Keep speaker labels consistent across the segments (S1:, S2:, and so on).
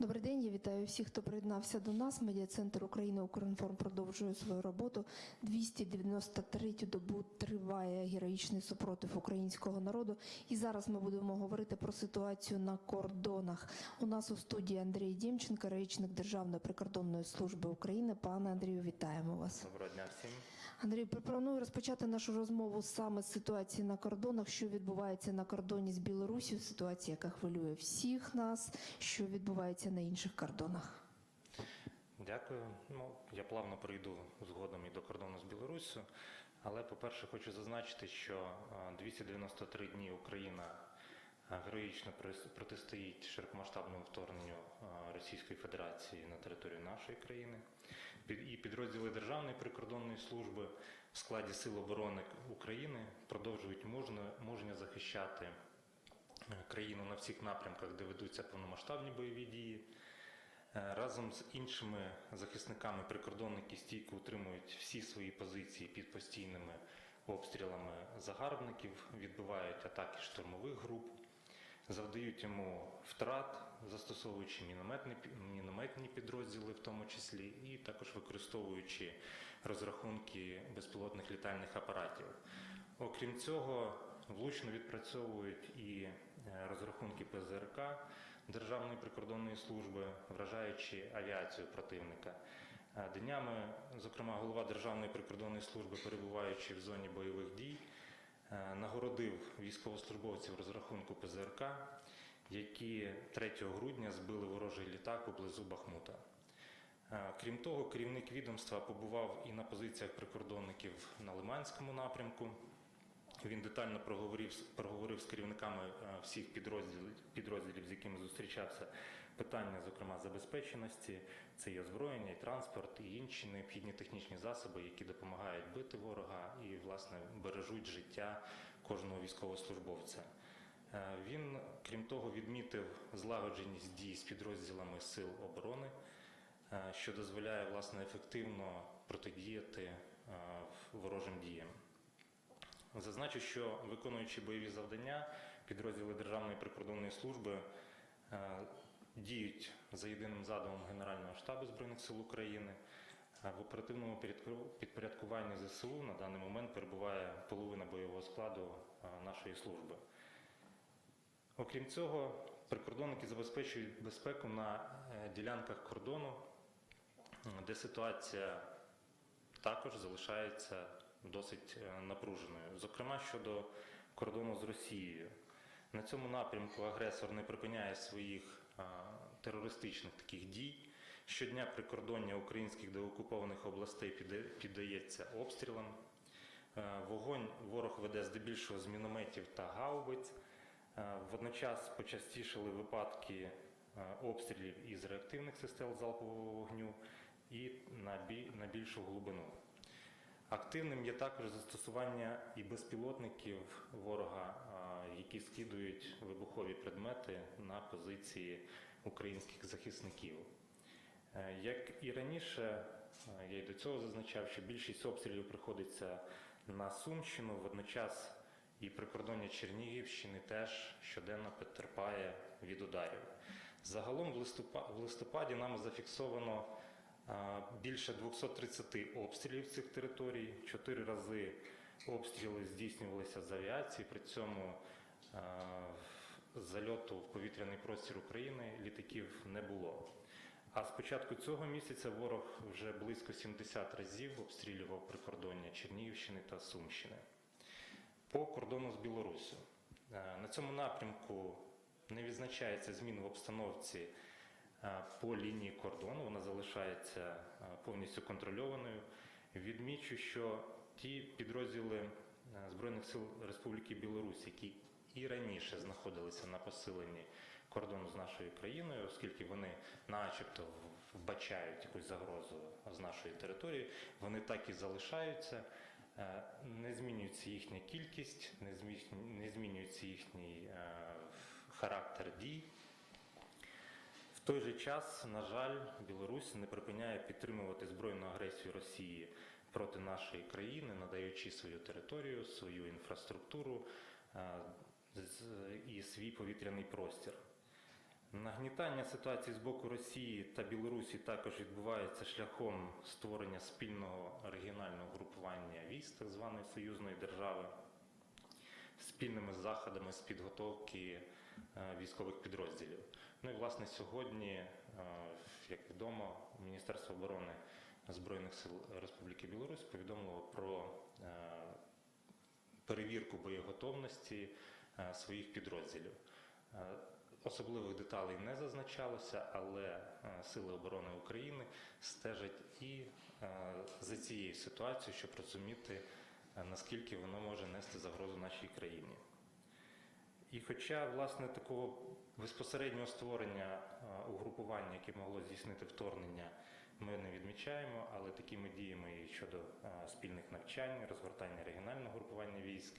S1: Добрий день, я вітаю всіх, хто приєднався до нас. Медіа-центр України «Укрінформ» продовжує свою роботу. 293-ю добу триває героїчний супротив українського народу. І зараз ми будемо говорити про ситуацію на кордонах. У нас у студії Андрій Дємченко, речник Державної прикордонної служби України. Пане Андрію, вітаємо вас.
S2: Доброго дня всім.
S1: Андрій, пропоную розпочати нашу розмову саме з ситуації на кордонах, що відбувається на кордоні з Білорусі, ситуація, яка хвилює всіх нас, що відбувається на інших кордонах.
S2: Дякую. Ну, я плавно прийду згодом і до кордону з Білоруссю. Але, по-перше, хочу зазначити, що е, 293 дні Україна е, героїчно протистоїть широкомасштабному вторгненню Російської Федерації на територію нашої країни. І підрозділи Державної прикордонної служби в складі Сил оборони України продовжують мужньо захищати е, країну на всіх напрямках, де ведуться повномасштабні бойові дії. Е, Разом з іншими захисниками прикордонники стійко утримують всі свої позиції під постійними обстрілами загарбників, відбивають атаки штурмових груп, завдають йому втрат, застосовуючи мінометні, мінометні підрозділи, в тому числі, і також використовуючи розрахунки безпілотних літальних апаратів. Окрім цього, влучно відпрацьовують і е, розрахунки ПЗРК Державної прикордонної служби, вражаючи авіацію противника. Е, Днями, зокрема, голова Державної прикордонної служби, перебуваючи в зоні бойових дій, нагородив військовослужбовців розрахунку ПЗРК, які 3 грудня збили ворожий літак поблизу Бахмута. Е, Крім того, керівник відомства побував і на позиціях прикордонників на Лиманському напрямку. Він детально проговорив, проговорив з керівниками е, всіх підрозділів, підрозділів, з якими зустрічався, питання, зокрема, забезпеченості, це і озброєння, і транспорт, і інші необхідні технічні засоби, які допомагають бити ворога і, власне, бережуть життя кожного військовослужбовця. Е, Він, крім того, відмітив злагодженість дій з підрозділами сил оборони, е, що дозволяє власне ефективно протидіяти е, ворожим діям. Зазначу, що виконуючи бойові завдання, підрозділи Державної прикордонної служби діють за єдиним задумом Генерального штабу Збройних сил України. Е, В оперативному підпорядкуванні ЗСУ на даний момент перебуває половина бойового складу е, нашої служби. Окрім цього, прикордонники забезпечують безпеку на е, ділянках кордону, де ситуація також залишається досить напруженою. Зокрема, щодо кордону з Росією. На цьому напрямку агресор не припиняє своїх терористичних таких дій. Щодня прикордоння українських деокупованих областей піддається обстрілам. Е, Вогонь ворог веде здебільшого з мінометів та гаубиць. Е, Водночас почастішали випадки е, обстрілів із реактивних систем залпового вогню і на більшу глибину. Активним є також застосування і безпілотників ворога, які скидують вибухові предмети на позиції українських захисників. Е, Як і раніше, е, я й до цього зазначав, що більшість обстрілів приходиться на Сумщину, водночас і прикордоння Чернігівщини теж щоденно потерпає від ударів. Загалом в листопа- в листопаді нами зафіксовано більше 230 обстрілів цих територій. Чотири рази обстріли здійснювалися з авіації. При цьому зальоту в повітряний простір України літаків не було. А з початку цього місяця ворог вже близько 70 разів обстрілював прикордоння Чернігівщини та Сумщини. По кордону з Білоруссю. Е, На цьому напрямку не відзначається змін в обстановці е, по лінії кордону, вона залишається е, повністю контрольованою. Відмічу, що ті підрозділи е, Збройних сил Республіки Білорусь, які і раніше знаходилися на посиленні кордону з нашою країною, оскільки вони начебто вбачають якусь загрозу з нашої території, вони так і залишаються. Е, Не змінюється їхня кількість, не змінюється їхній е, характер дій. В той же час, на жаль, Білорусь не припиняє підтримувати збройну агресію Росії проти нашої країни, надаючи свою територію, свою інфраструктуру е, і свій повітряний простір. Нагнітання ситуації з боку Росії та Білорусі також відбувається шляхом створення спільного регіонального групування військ так званої союзної держави, спільними заходами з підготовки е, військових підрозділів. Ну і власне сьогодні, е, як відомо, Міністерство оборони Збройних сил Республіки Білорусь повідомило про е, перевірку боєготовності своїх підрозділів. Е, Особливих деталей не зазначалося, але е, Сили оборони України стежать і е, за цією ситуацією, щоб розуміти, е, наскільки воно може нести загрозу нашій країні. І хоча власне такого безпосереднього створення е, угрупування, яке могло здійснити вторгнення, ми не відмічаємо, але такими діями щодо е, спільних навчань, розгортання регіонального групування військ, е,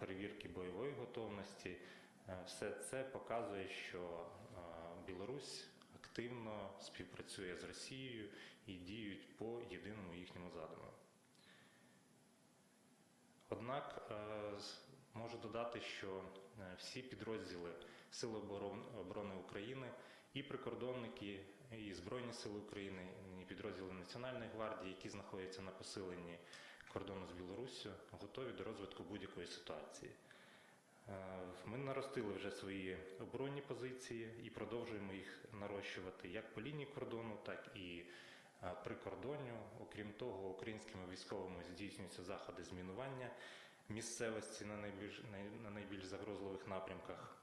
S2: перевірки бойової готовності, е, все це показує, що е, Білорусь активно співпрацює з Росією і діють по єдиному їхньому задуму. Однак е, можу додати, що е, всі підрозділи Сил оборони України і прикордонники, і Збройні Сили України, і підрозділи Національної гвардії, які знаходяться на посиленні кордону з Білоруссю, готові до розвитку будь-якої ситуації. Е, Ми наростили вже свої оборонні позиції і продовжуємо їх нарощувати як по лінії кордону, так і е, при кордоні. Окрім того, українськими військовими здійснюються заходи змінування місцевості на найбільш, на найбільш загрозливих напрямках.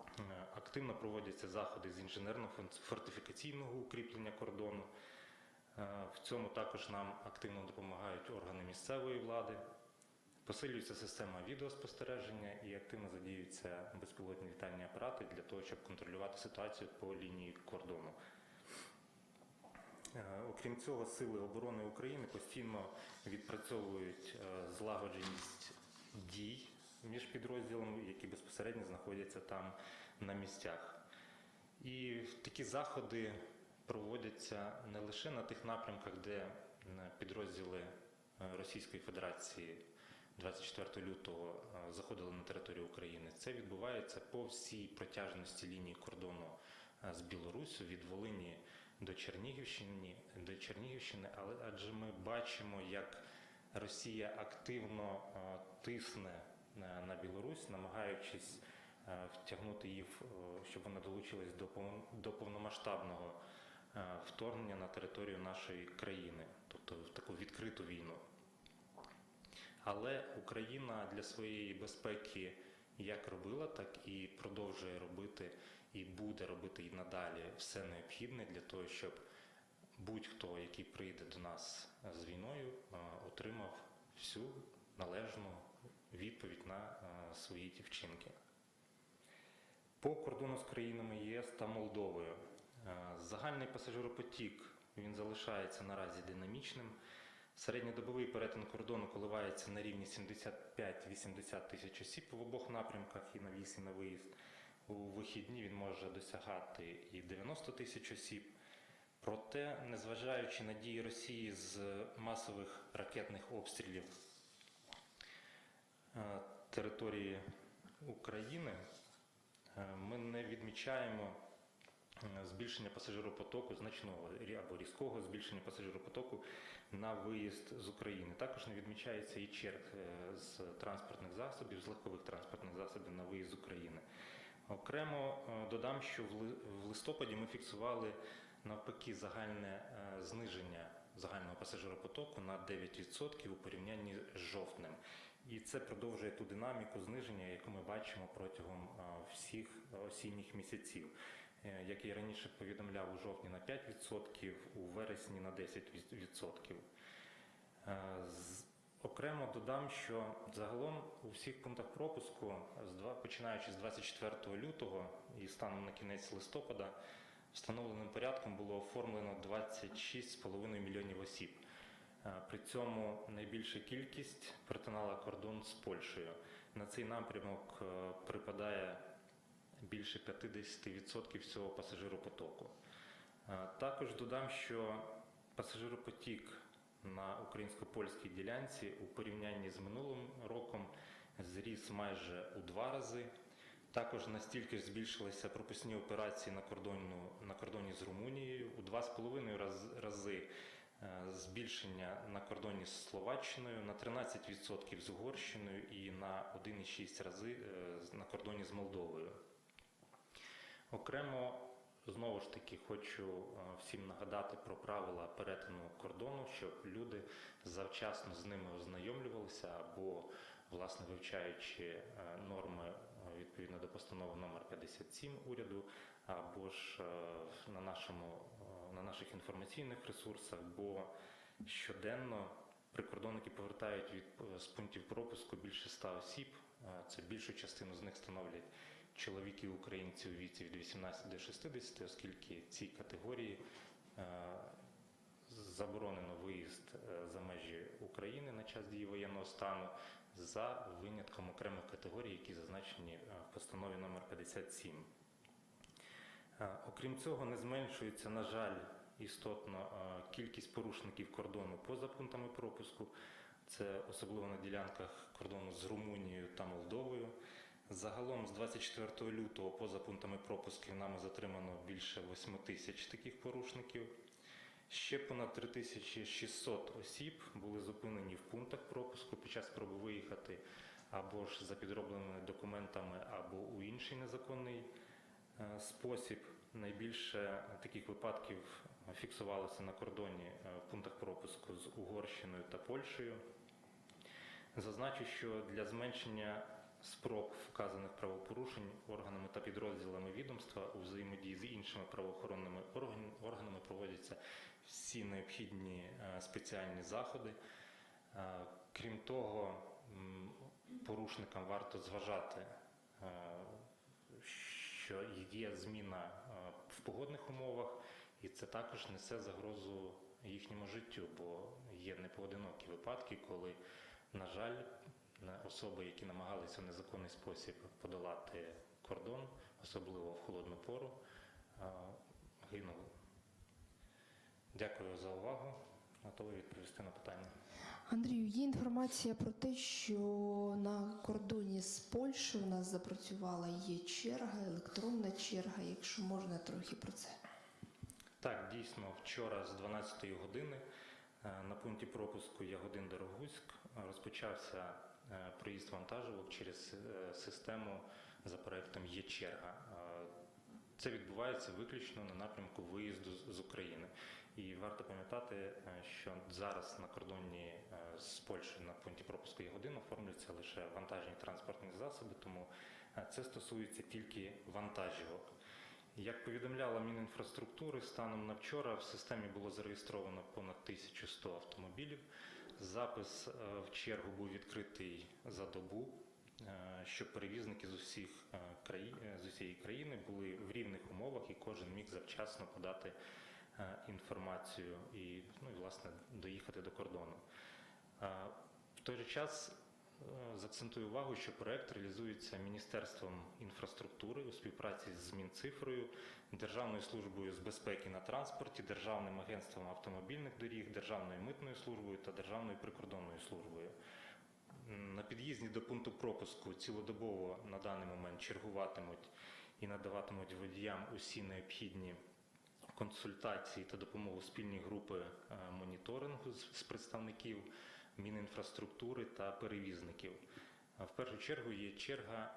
S2: Е, Активно проводяться заходи з інженерно-фортифікаційного укріплення кордону. Е, В цьому також нам активно допомагають органи місцевої влади. Посилюється система відеоспостереження і активно задіюються безпілотні літальні апарати для того, щоб контролювати ситуацію по лінії кордону. Е, Окрім цього, Сили оборони України постійно відпрацьовують е, злагодженість дій між підрозділами, які безпосередньо знаходяться там на місцях. І такі заходи проводяться не лише на тих напрямках, де підрозділи е, Російської Федерації 24 лютого е, заходили на територію України. Це відбувається по всій протяжності лінії кордону е, з Білоруссю від Волині до Чернігівщини, до Чернігівщини, але адже ми бачимо, як Росія активно тисне на, Білорусь, намагаючись втягнути її, щоб вона долучилась до, пов- до повномасштабного вторгнення на територію нашої країни, тобто в таку відкриту війну. Але Україна для своєї безпеки як робила, так і продовжує робити і буде робити і надалі все необхідне для того, щоб будь-хто, який прийде до нас з війною, е, отримав всю належну відповідь на е, свої ті вчинки. По кордону з країнами єС та Молдовою е, загальний пасажиропотік він залишається наразі динамічним. Середньодобовий перетин кордону коливається на рівні 75-80 тисяч осіб в обох напрямках і на в'їзд, і на виїзд. У вихідні він може досягати і 90 тисяч осіб. Проте, незважаючи на дії Росії з масових ракетних обстрілів е, території України, е, ми не відмічаємо е, збільшення пасажиропотоку, значного або різкого збільшення пасажиропотоку на виїзд з України. Також не відмічається і черг е, з транспортних засобів, з легкових транспортних засобів на виїзд з України. Окремо е, додам, що в листопаді ми фіксували навпаки загальне е, зниження загального пасажиропотоку на 9% у порівнянні з жовтнем. І це продовжує ту динаміку зниження, яку ми бачимо протягом всіх осінніх місяців. Е, Як я раніше повідомляв, у жовтні на 5%, у вересні на 10%. Е, Окремо додам, що загалом у всіх пунктах пропуску, починаючи з 24 лютого і станом на кінець листопада, встановленим порядком було оформлено 26,5 мільйонів осіб. Е, При цьому найбільша кількість перетинала кордон з Польщею. На цей напрямок е, припадає більше 50% всього пасажиропотоку. Е, Також додам, що пасажиропотік на українсько-польській ділянці у порівнянні з минулим роком зріс майже у два рази. Також настільки ж збільшилися пропускні операції на, кордону, на кордоні з Румунією у 2,5 раз, рази е, збільшення на кордоні з Словаччиною, на 13% з Угорщиною і на 1,6 рази е, на кордоні з Молдовою. Окремо знову ж таки хочу е, всім нагадати про правила перетину кордону, щоб люди завчасно з ними ознайомлювалися або власне вивчаючи е, норми е, відповідно до постанови номер 57 уряду, або ж на нашому на наших інформаційних ресурсах, бо щоденно прикордонники повертають від з пунктів пропуску більше 100 осіб. Це більшу частину з них становлять чоловіки українці у віці від 18 до 60, оскільки цій категорії е, заборонено виїзд е, за межі України на час дії воєнного стану за винятком окремих категорій, які зазначені е, в постанові номер 57. Е, Окрім цього, не зменшується, на жаль, істотно кількість порушників кордону поза пунктами пропуску. Це особливо на ділянках кордону з Румунією та Молдовою. Загалом з 24 лютого поза пунктами пропусків нами затримано більше 8 тисяч таких порушників. Ще понад 3600 осіб були зупинені в пунктах пропуску під час спроби виїхати або ж за підробленими документами, або у інший незаконний е, спосіб. Найбільше таких випадків фіксувалося на кордоні е, в пунктах пропуску з Угорщиною та Польщею. Зазначу, що для зменшення спроб вказаних правопорушень органами та підрозділами відомства у взаємодії з іншими правоохоронними органами проводяться всі необхідні е, спеціальні заходи. Е, Крім того, порушникам варто зважати, е, що є зміна в погодних умовах, і це також несе загрозу їхньому життю, бо є непоодинокі випадки, коли, на жаль, на особи, які намагалися в незаконний спосіб подолати кордон, особливо в холодну пору, гинули. Дякую за увагу. Готовий відповісти на питання.
S1: Андрію, є інформація про те, що на кордоні з Польщею у нас запрацювала є черга, електронна черга. Якщо можна трохи про це.
S2: Так, дійсно, вчора з 12 години е, на пункті пропуску Ягодин Дорогуськ е, розпочався проїзд вантажівок через е, систему за проектом Є черга. Е, Це відбувається виключно на напрямку виїзду з- України. І варто пам'ятати, е, що зараз на кордоні е, з Польщею на пункті пропуску Ягодин оформлюються лише вантажні транспортні засоби, тому е, це стосується тільки вантажівок. Як повідомляла Мінінфраструктури, станом на вчора в системі було зареєстровано понад 1100 автомобілів. Запис е, в чергу був відкритий за добу, е, щоб перевізники з усіх е, країн з усієї країни були в рівних умовах і кожен міг завчасно подати інформацію і, ну, власне доїхати до кордону. В той же час Закцентую увагу, що проект реалізується Міністерством інфраструктури у співпраці з Мінцифрою, Державною службою з безпеки на транспорті, Державним агентством автомобільних доріг, Державною митною службою та Державною прикордонною службою. На під'їзді до пункту пропуску цілодобово на даний момент чергуватимуть і надаватимуть водіям усі необхідні консультації та допомогу спільні групи е, моніторингу з представників Мінінфраструктури та перевізників. В першу чергу є черга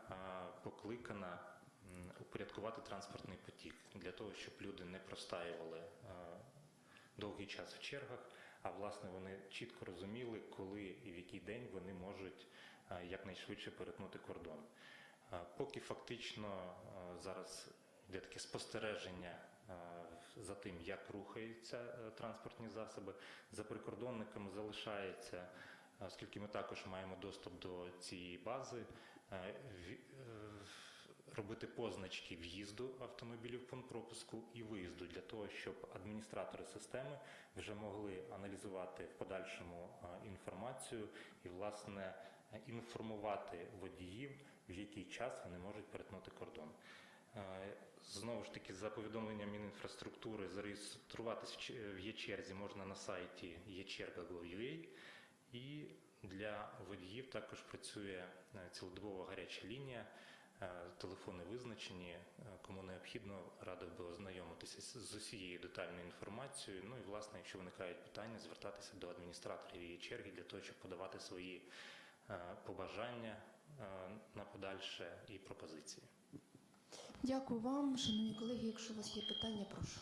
S2: покликана упорядкувати транспортний потік для того, щоб люди не простаювали довгий час в чергах, а власне вони чітко розуміли, коли і в який день вони можуть якнайшвидше перетнути кордон. Поки фактично зараз йде таке спостереження за тим, як рухаються е, транспортні засоби, за прикордонниками залишається, оскільки ми також маємо доступ до цієї бази, е, е, робити позначки в'їзду автомобілів пункт пропуску і виїзду для того, щоб адміністратори системи вже могли аналізувати в подальшому е, інформацію і, власне, е, інформувати водіїв, в який час вони можуть перетнути кордон. Знову ж таки, за повідомленням Мінінфраструктури, зареєструватися в є-черзі можна на сайті єчерга.gov.ua і для водіїв також працює е, цілодобова гаряча лінія Е, Телефони визначені. Е, Кому необхідно, радив би ознайомитися з- усією детальною інформацією. Ну і власне, якщо виникають питання, звертатися до адміністраторів її черги для того, щоб подавати свої побажання на подальше і пропозиції.
S1: Дякую вам, шановні колеги. Якщо у вас є питання, прошу.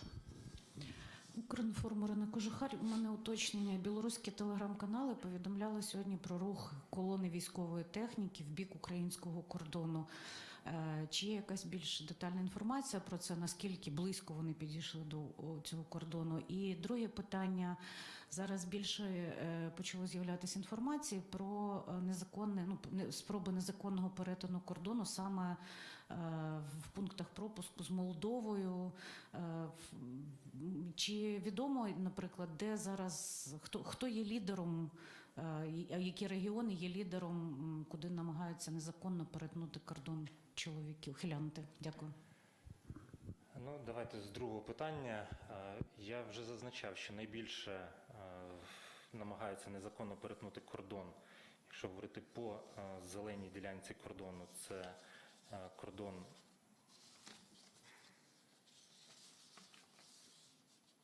S3: Укрінформ на Кожухар. У мене уточнення. Білоруські телеграм-канали повідомляли сьогодні про рух колони військової техніки в бік українського кордону. Е, Чи є якась більш детальна інформація про це? Наскільки близько вони підійшли до цього кордону? І друге питання. Зараз більше е, почало з'являтися інформації про е, незаконне, ну спроби незаконного перетину кордону саме в пунктах пропуску з Молдовою. Чи відомо, наприклад, де зараз хто хто є лідером, які регіони є лідером, куди намагаються незаконно перетнути кордон чоловіків, хилянти? Дякую.
S2: Ну, давайте з другого питання. Е, Я вже зазначав, що найбільше е, намагаються незаконно перетнути кордон. Якщо говорити по е, зеленій ділянці кордону, це кордон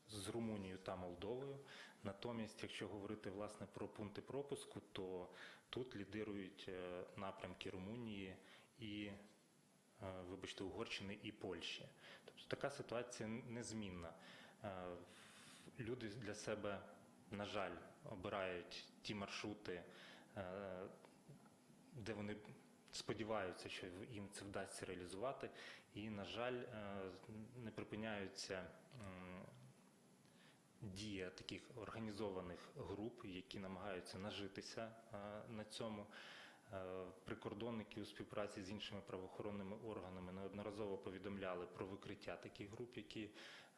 S2: з Румунією та Молдовою. Натомість, якщо говорити власне про пункти пропуску, то тут лідирують напрямки Румунії і, вибачте, Угорщини і Польщі. Тобто така ситуація незмінна. Е, Люди для себе, на жаль, обирають ті маршрути, е, де вони сподіваються, що їм це вдасться реалізувати, і, на жаль, е, не припиняються дія таких організованих груп, які намагаються нажитися е, на цьому. Е, Прикордонники у співпраці з іншими правоохоронними органами неодноразово повідомляли про викриття таких груп, які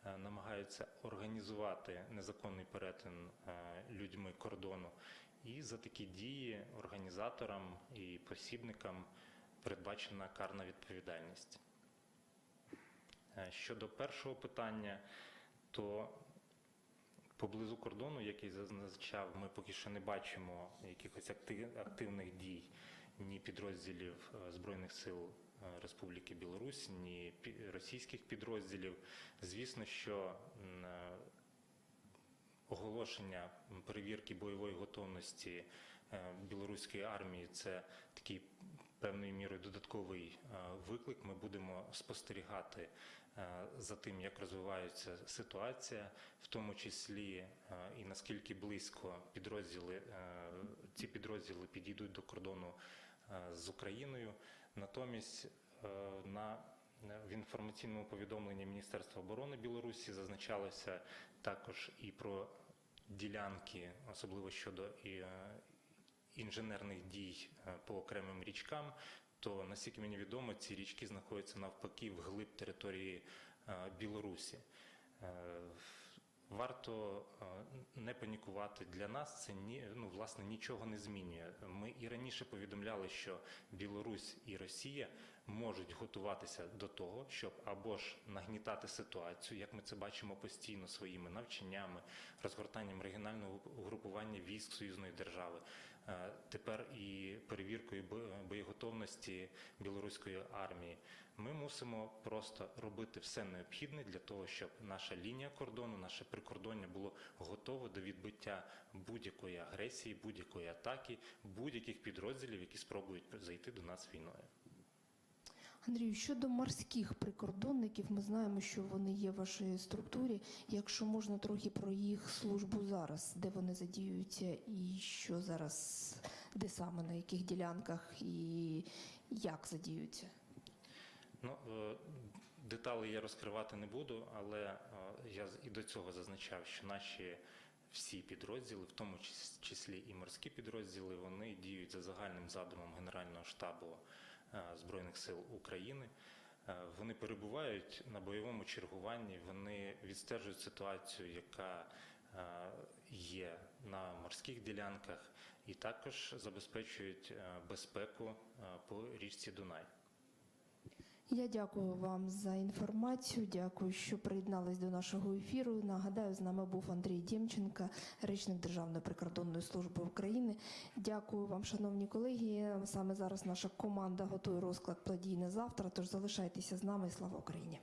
S2: е, намагаються організувати незаконний перетин е, людьми кордону. І за такі дії організаторам і посібникам передбачена карна відповідальність. Щодо першого питання, то поблизу кордону, який зазначав, ми поки що не бачимо якихось акти- активних дій ні підрозділів е, Збройних сил е, Республіки Білорусь, ні російських підрозділів. Звісно, що е, оголошення перевірки бойової готовності білоруської армії це такий певною мірою додатковий е, виклик. Ми будемо спостерігати е, за тим, як розвивається ситуація, в тому числі е, і наскільки близько підрозділи ці підрозділи підійдуть до кордону з Україною. Натомість на в інформаційному повідомленні Міністерства оборони Білорусі зазначалося також і про ділянки, особливо щодо інженерних дій е, по окремим річкам. То наскільки мені відомо, ці річки знаходяться навпаки в глиб території е, Білорусі. Е, Варто не панікувати для нас. Це ні, ну власне нічого не змінює. Ми і раніше повідомляли, що Білорусь і Росія можуть готуватися до того, щоб або ж нагнітати ситуацію, як ми це бачимо постійно своїми навчаннями, розгортанням регіонального угрупування військ союзної держави. Е, Тепер і перевіркою бо- боєготовності білоруської армії. Ми мусимо просто робити все необхідне для того, щоб наша лінія кордону, наше прикордоння було готове до відбиття будь-якої агресії, будь-якої атаки, будь-яких підрозділів, які спробують зайти до нас війною.
S1: Андрію, щодо морських прикордонників, ми знаємо, що вони є в вашій структурі. Якщо можна трохи про їх службу зараз, де вони задіюються і що зараз, де саме на яких ділянках і як задіюються?
S2: Ну, е, деталі я розкривати не буду, але е, я і до цього зазначав, що наші всі підрозділи, в тому числі і морські підрозділи, вони діють за загальним задумом Генерального штабу Збройних сил України. Е, Вони перебувають на бойовому чергуванні, вони відстежують ситуацію, яка е, є на морських ділянках, і також забезпечують е, безпеку е, по річці Дунай.
S1: Я дякую вам за інформацію. Дякую, що приєднались до нашого ефіру. Нагадаю, з нами був Андрій Дємченка, речник Державної прикордонної служби України. Дякую вам, шановні колеги. Саме зараз наша команда готує розклад подій на завтра. Тож залишайтеся з нами. Слава Україні!